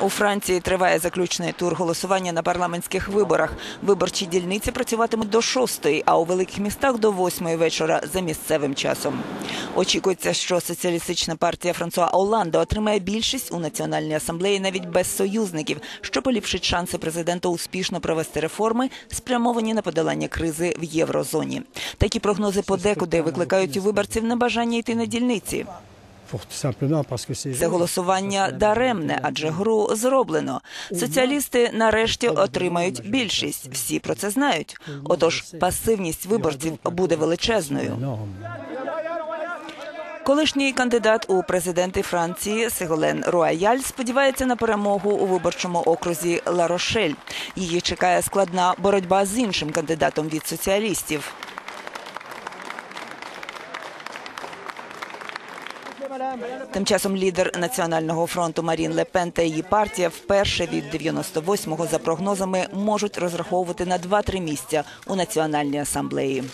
У Франції триває заключний тур голосування на парламентських виборах. Виборчі дільниці працюватимуть до шостої, а у великих містах до восьмої вечора за місцевим часом. Очікується, що соціалістична партія Франсуа Оланда отримає більшість у національній асамблеї навіть без союзників, що поліпшить шанси президента успішно провести реформи, спрямовані на подолання кризи в єврозоні. Такі прогнози подекуди викликають у виборців небажання йти на дільниці. Це голосування даремне, адже гру зроблено. Соціалісти нарешті отримають більшість. Всі про це знають. Отож, пасивність виборців буде величезною. Колишній кандидат у президенти Франції Сеголен Руаяль сподівається на перемогу у виборчому окрузі Ла-Рошель. Її чекає складна боротьба з іншим кандидатом від соціалістів. Тим часом лідер національного фронту Марін Лепен та її партія вперше від 98-го за прогнозами можуть розраховувати на 2-3 місця у національній асамблеї.